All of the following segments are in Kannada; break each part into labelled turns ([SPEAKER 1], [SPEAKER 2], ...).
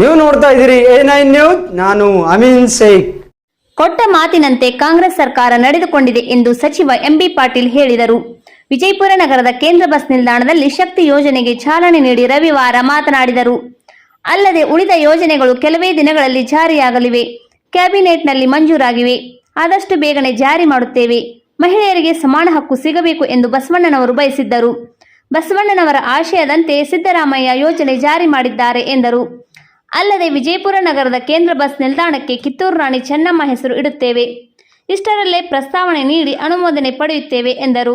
[SPEAKER 1] ನೀವು ನೋಡ್ತಾ ಇದ್ದೀರಿ ಎ ನೈನ್ ನ್ಯೂಸ್, ನಾನು ಅಮೀನ್ ಶೇಖ್.
[SPEAKER 2] ಕೊಟ್ಟ ಮಾತಿನಂತೆ ಕಾಂಗ್ರೆಸ್ ಸರ್ಕಾರ ನಡೆದುಕೊಂಡಿದೆ ಎಂದು ಸಚಿವ ಎಂಬಿ ಪಾಟೀಲ್ ಹೇಳಿದರು. ವಿಜಯಪುರ ನಗರದ ಕೇಂದ್ರ ಬಸ್ ನಿಲ್ದಾಣದಲ್ಲಿ ಶಕ್ತಿ ಯೋಜನೆಗೆ ಚಾಲನೆ ನೀಡಿ ರವಿವಾರ ಮಾತನಾಡಿದರು. ಅಲ್ಲದೆ ಉಳಿದ ಯೋಜನೆಗಳು ಕೆಲವೇ ದಿನಗಳಲ್ಲಿ ಜಾರಿಯಾಗಲಿವೆ. ಕ್ಯಾಬಿನೆಟ್ನಲ್ಲಿ ಮಂಜೂರಾಗಿವೆ. ಆದಷ್ಟು ಬೇಗನೆ ಜಾರಿ ಮಾಡುತ್ತೇವೆ. ಮಹಿಳೆಯರಿಗೆ ಸಮಾನ ಹಕ್ಕು ಸಿಗಬೇಕು ಎಂದು ಬಸವಣ್ಣನವರು ಬಯಸಿದ್ದರು. ಬಸವಣ್ಣನವರ ಆಶಯದಂತೆ ಸಿದ್ದರಾಮಯ್ಯ ಯೋಜನೆ ಜಾರಿ ಮಾಡಿದ್ದಾರೆ ಎಂದರು. ಅಲ್ಲದೆ ವಿಜಯಪುರ ನಗರದ ಕೇಂದ್ರ ಬಸ್ ನಿಲ್ದಾಣಕ್ಕೆ ಕಿತ್ತೂರು ರಾಣಿ ಚೆನ್ನಮ್ಮ ಹೆಸರು ಇಡುತ್ತೇವೆ. ಇಷ್ಟರಲ್ಲೇ ಪ್ರಸ್ತಾವನೆ ನೀಡಿ ಅನುಮೋದನೆ ಪಡೆಯುತ್ತೇವೆ, ಎಂದರು.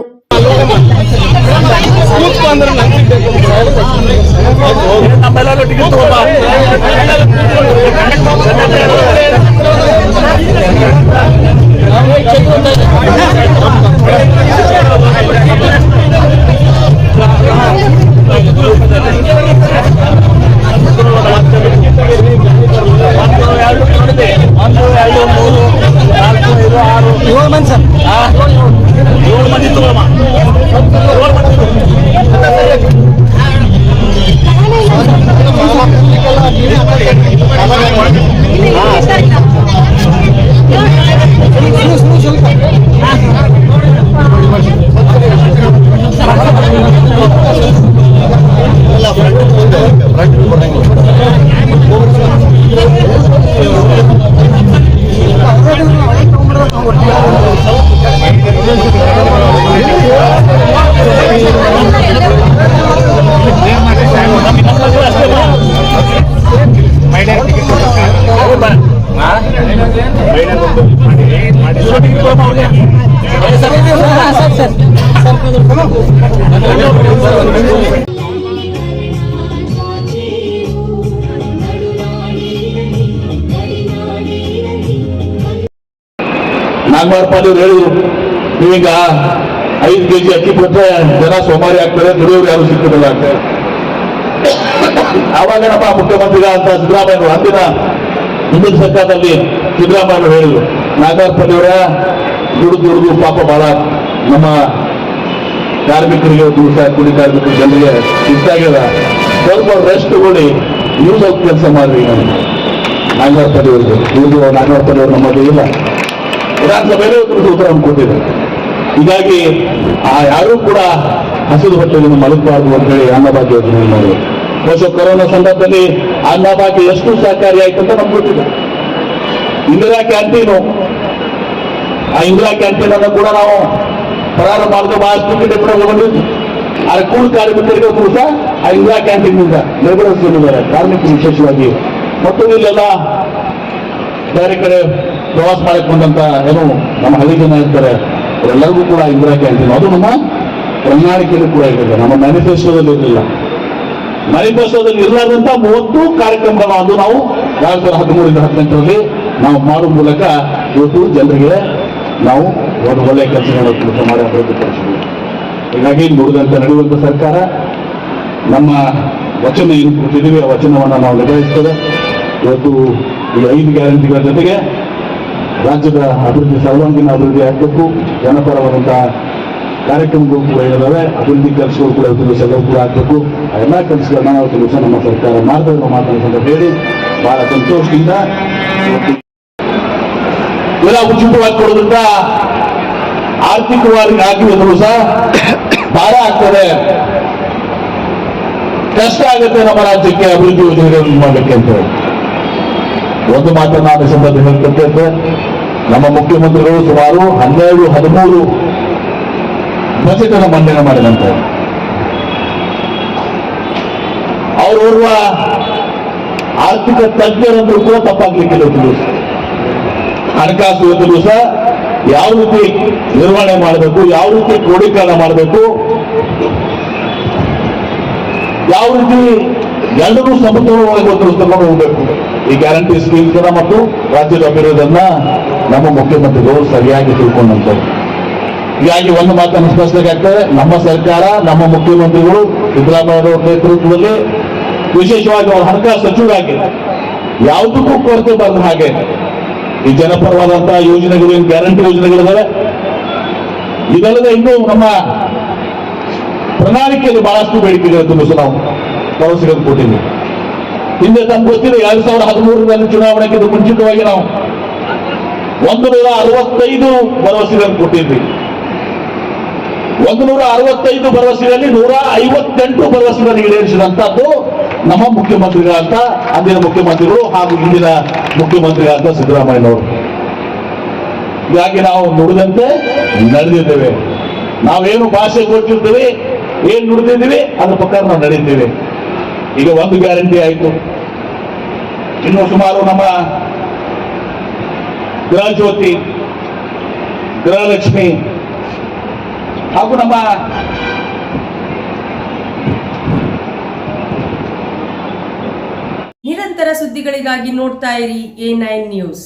[SPEAKER 3] ನಾಗಮಾರ್ಪಾಲ್ ಅವ್ರು ಹೇಳಿದ್ರು, ನೀವೀಗ ಐದು ಕೆಜಿ ಅಕ್ಕಿ ಕೊಟ್ಟರೆ ಜನ ಸೋಮಾರಿ ಆಗ್ತಾರೆ, ದುಡಿಯೋರು ಯಾರು ಸಿಕ್ಕಿರಲ್ಲ ಅಂತ ಆವಾಗೇನಪ್ಪ ಮುಖ್ಯಮಂತ್ರಿಗ ಅಂತ ಸಿದ್ದರಾಮಯ್ಯ ಅಂದಿನ ಹಿಂದಿನ ಸರ್ಕಾರದಲ್ಲಿ ಸಿದ್ದರಾಮಯ್ಯ ಹೇಳಿದ್ರು ನಾಗಮಾರ್ಪಾಲ್ ಅವರ ದುಡಿದು ದುಡಿದು ಪಾಪ ಬಹಳ ನಮ್ಮ ಕಾರ್ಮಿಕರಿಗೆ ದಿವಸ ಕೂಲಿ ಕಾರ್ಮಿಕರು ಜನರಿಗೆ ಇಷ್ಟ ಆಗ್ಯದ. ಸ್ವಲ್ಪ ರೆಸ್ಟ್ ಕೊಡಿ ನೀವು ಸ್ವಲ್ಪ ಕೆಲಸ ಮಾಡ್ರಿ. ನಾಗಮಾರ್ಪಾಲ್ ಅವ್ರಿಗೆ ಇವ್ರು ನಾಗಮಾರ್ಪಾಲ್ ಅವ್ರು ನಮ್ಮಲ್ಲಿ ಇಲ್ಲ. ವಿಧಾನಸಭೆಯಲ್ಲಿ ಉತ್ತರ ಕೊಟ್ಟಿದೆ. ಹೀಗಾಗಿ ಆ ಯಾರೂ ಕೂಡ ಹಸಿದು ಹೊಟ್ಟೆಯನ್ನು ಮಲಗಬಾರ್ದು ಅಂತ ಹೇಳಿ ಅನ್ನಭಾಗ್ಯ ಯೋಜನೆ ಮಾಡಿದ್ರು. ಬಹುಶಃ ಕೊರೋನಾ ಸಂದರ್ಭದಲ್ಲಿ ಅನ್ನಭಾಗ್ಯ ಎಷ್ಟು ಸಹಕಾರಿ ಆಯ್ತು ಅಂತ ನಮ್ಗೆ ಇಂದಿರಾ ಕ್ಯಾಂಟೀನು, ಆ ಇಂದಿರಾ ಕ್ಯಾಂಟೀನ್ ಅನ್ನು ಕೂಡ ನಾವು ಪ್ರಾರಂಭ ಮಾಡಿದ ಬಹಳಷ್ಟು ಟಿಕೆಟ್ ಕೂಡ ಬಂದಿದ್ವಿ ಕೂಲಿ ಕಾರ್ಮಿಕರಿಗೆ ಕೂಡ ಆ ಇಂದಿರಾ ಕ್ಯಾಂಟೀನ್ನಿಂದ ಲೇಬರರ್ಸ್ ಏನಿದ್ದಾರೆ ಕಾರ್ಮಿಕರು ವಿಶೇಷವಾಗಿ. ಮತ್ತು ಇಲ್ಲೆಲ್ಲ ಬೇರೆ ಕಡೆ ಪ್ರವಾಸ ಮಾಡಕ್ಕೆ ಬಂದಂತ ಏನು ನಮ್ಮ ಹಳ್ಳಿ ಜನ ಇರ್ತಾರೆ, ಅವರೆಲ್ಲರಿಗೂ ಕೂಡ ಇಂದಿರಾ ಕ್ಯಾಂಟೀನ್. ಅದು ನಮ್ಮ ಪ್ರಣಾಳಿಕೆಯಲ್ಲಿ ಕೂಡ ಇದೆ ನಮ್ಮ ಮ್ಯಾನಿಫೆಸ್ಟೋದಲ್ಲಿ ಇರಲಿಲ್ಲ. ಮ್ಯಾನಿಫೆಸ್ಟೋದಲ್ಲಿ ಇರಲಾರ್ದಂತ ಮೂವತ್ತು ಕಾರ್ಯಕ್ರಮಗಳ ಅದು ನಾವು ಎರಡ್ ಸಾವಿರದ ಹದಿಮೂರಿಂದ ಹದಿನೆಂಟರಲ್ಲಿ ನಾವು ಮಾಡುವ ಮೂಲಕ ಇವತ್ತು ಜನರಿಗೆ ನಾವು ಒಂದು ಒಳ್ಳೆಯ ಕೆಲಸಗಳನ್ನು ಕೆಲಸ ಮಾಡಿ ಅಭಿವೃದ್ಧಿ ಪಡಿಸಿದ್ವಿ. ಹೀಗಾಗಿ ನುಡಿದಂತೆ ನಡೆಯುವಂತ ಸರ್ಕಾರ, ನಮ್ಮ ವಚನ ಏನು ಕೊಟ್ಟಿದ್ದೀವಿ ಆ ವಚನವನ್ನು ನಾವು ನಿಭಾಯಿಸ್ತೇವೆ. ಇವತ್ತು ಈ ಐದು ಗ್ಯಾರಂಟಿಗಳ ಜೊತೆಗೆ ರಾಜ್ಯದ ಅಭಿವೃದ್ಧಿ, ಸರ್ವಾಂಗೀಣ ಅಭಿವೃದ್ಧಿ ಆಗಬೇಕು. ಜನಪರವಾದಂತಹ ಕಾರ್ಯಕ್ರಮಗಳು ಕೂಡ ಇದ್ದಾವೆ ಅಭಿವೃದ್ಧಿ ಕೆಲಸಗಳು ಕೂಡ ಅಭಿವೃದ್ಧಿ ಎಲ್ಲವೂ ಕೂಡ ಆಗಬೇಕು. ಆ ಎಲ್ಲ ಕೆಲಸಗಳನ್ನ ನಾವು ಕೆಲಸ ನಮ್ಮ ಸರ್ಕಾರ ಮಾಡ್ತಾ ಇರೋ ಮಾತನ್ನು ಅಂತ ಹೇಳಿ ಬಹಳ ಸಂತೋಷದಿಂದ ಎಲ್ಲ ಉಚಿತವಾಗಿ ಕೊಡೋದ್ರಿಂದ ಆರ್ಥಿಕವಾಗಿ ಒಂದು ಸಹ ಭಾರ ಆಗ್ತದೆ. ಕಷ್ಟ ಆಗುತ್ತೆ ನಮ್ಮ ರಾಜ್ಯಕ್ಕೆ ಅಭಿವೃದ್ಧಿ ಯೋಜನೆಗಳನ್ನು ಮಾಡಲಿಕ್ಕೆ ಅಂತ ಹೇಳಿ. ಒಂದು ಮಾತ್ರ ನಾನು ಈ ಸಂದರ್ಭದಲ್ಲಿ ಹೇಳ್ಕೊಳ್ತೇನೆ ನಮ್ಮ ಮುಖ್ಯಮಂತ್ರಿಗಳು ಸುಮಾರು ಹನ್ನೆರಡು, ಹದಿಮೂರು ಬಜೆಟ್ ಅನ್ನು ಮಂಡನೆ ಮಾಡಿದಂತೆ ಅವರೋರ್ವ ಆರ್ಥಿಕ ತಜ್ಞರಂದ್ರೂ ಕೂಡ ತಪ್ಪಾಗ್ಲಿಕ್ಕಿಲ್ಲ ದಿವಸ. ಹಣಕಾಸು ಇವತ್ತು ದಿವಸ ಯಾವ ರೀತಿ ನಿರ್ವಹಣೆ ಮಾಡಬೇಕು, ಯಾವ ರೀತಿ ಕ್ರೋಢೀಕರಣ ಮಾಡಬೇಕು, ಯಾವ ರೀತಿ ಎಲ್ಲರೂ ಸಮತೋಲನವಾಗಿ ಒಂದು ತಗೊಂಡು ಹೋಗಬೇಕು. ಈ ಗ್ಯಾರಂಟಿ ಸ್ಕೀಮ್ಸ್ ಮತ್ತು ರಾಜ್ಯದ ಅಭಿವೃದ್ಧಿಯನ್ನ ನಮ್ಮ ಮುಖ್ಯಮಂತ್ರಿಗಳು ಸರಿಯಾಗಿ ತಿಳ್ಕೊಂಡಂತವ್ರು. ಹೀಗಾಗಿ ಒಂದು ಮಾತನ್ನು ಸ್ಪಷ್ಟವಾಗ್ತದೆ, ನಮ್ಮ ಸರ್ಕಾರ, ನಮ್ಮ ಮುಖ್ಯಮಂತ್ರಿಗಳು ಸಿದ್ದರಾಮಯ್ಯ ನೇತೃತ್ವದಲ್ಲಿ ವಿಶೇಷವಾಗಿ ಅವರ ಹಣಕಾಸು ಸಚಿವರಾಗಿ ಯಾವುದಕ್ಕೂ ಕೊರತೆ ಬಂದ ಹಾಗೆ ಈ ಜನಪರವಾದಂತಹ ಯೋಜನೆಗಳು ಗ್ಯಾರಂಟಿ ಯೋಜನೆಗಳಿದಾವೆ. ಇದಲ್ಲದೆ ಇನ್ನೂ ನಮ್ಮ ಪ್ರಣಾಳಿಕೆಯಲ್ಲಿ ಬಹಳಷ್ಟು ಬೇಡಿಕೆಗಳು ತುಂಬ ನಾವು ಭರವಸೆಗಳನ್ನು ಕೊಟ್ಟಿದ್ದೀವಿ. ಹಿಂದೆ ನಮ್ಗೆ ಗೊತ್ತಿದೆ, ಎರಡ್ ಸಾವಿರದ ಹದಿಮೂರರಲ್ಲಿ ಚುನಾವಣೆಗೆ ಮುಂಚಿತವಾಗಿ ನಾವು ಒಂದು ನೂರ ಅರವತ್ತೈದು ಭರವಸೆಗಳನ್ನು ಕೊಟ್ಟಿದ್ವಿ. ಒಂದು ನೂರ ಅರವತ್ತೈದು ಭರವಸೆಗಳಲ್ಲಿ ನೂರ ಐವತ್ತೆಂಟು ಭರವಸೆಗಳನ್ನು ಈಡೇರಿಸಿದಂತಹದ್ದು ನಮ್ಮ ಮುಖ್ಯಮಂತ್ರಿಗಳಂತ ಅಂದಿನ ಮುಖ್ಯಮಂತ್ರಿಗಳು ಹಾಗೂ ಇಂದಿನ ಮುಖ್ಯಮಂತ್ರಿಗಳಂತ ಸಿದ್ದರಾಮಯ್ಯನವರು. ಹೀಗಾಗಿ ನಾವು ನುಡಿದಂತೆ ನಡೆದಿದ್ದೇವೆ. ನಾವೇನು ಭಾಷೆ ಗೊತ್ತಿರ್ತೀವಿ ಏನ್ ನುಡಿದಿದ್ದೀವಿ, ಅದ್ರ ಪ್ರಕಾರ ನಾವು ನಡೀತೀವಿ ಈಗ ಒಂದು ಗ್ಯಾರಂಟಿ ಆಯಿತು. ಇನ್ನು ಸುಮಾರು ನಮ್ಮ ಗೃಹಜ್ಯೋತಿ, ಗೃಹಲಕ್ಷ್ಮಿ ಹಾಗೂ ನಮ್ಮ
[SPEAKER 4] ನಿರಂತರ ಸುದ್ದಿಗಳಿಗಾಗಿ ನೋಡ್ತಾ ಇರಿ ಎ ನೈನ್ ನ್ಯೂಸ್.